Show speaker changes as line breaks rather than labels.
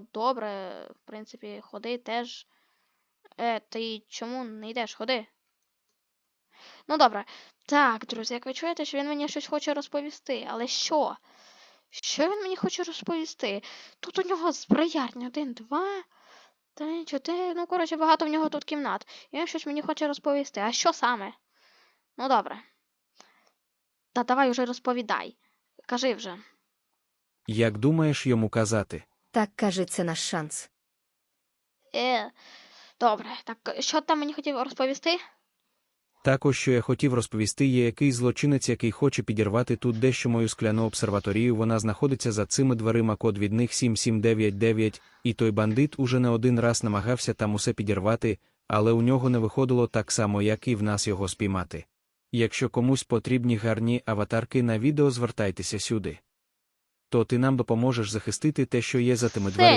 Добре, в принципі, ходи теж. Е, ти чому не йдеш? Ходи. Ну добре. Так, друзі, як ви чуєте, що він мені щось хоче розповісти, але що? Що він мені хоче розповісти? Тут у нього зброярня один, два, три, чотири. Ну, коротше, багато в нього тут кімнат. І він щось мені хоче розповісти. А що саме? Ну, добре. Та давай уже розповідай. Кажи вже.
Як думаєш йому казати?
Так каже, це наш шанс.
Е, добре, так що там мені хотів розповісти?
Також, що я хотів розповісти, є якийсь злочинець, який хоче підірвати тут дещо мою скляну обсерваторію. Вона знаходиться за цими дверима код від них 7799, і той бандит уже не один раз намагався там усе підірвати, але у нього не виходило так само, як і в нас його спіймати. Якщо комусь потрібні гарні аватарки на відео, звертайтеся сюди. То ти нам допоможеш захистити те, що є за тими дверима.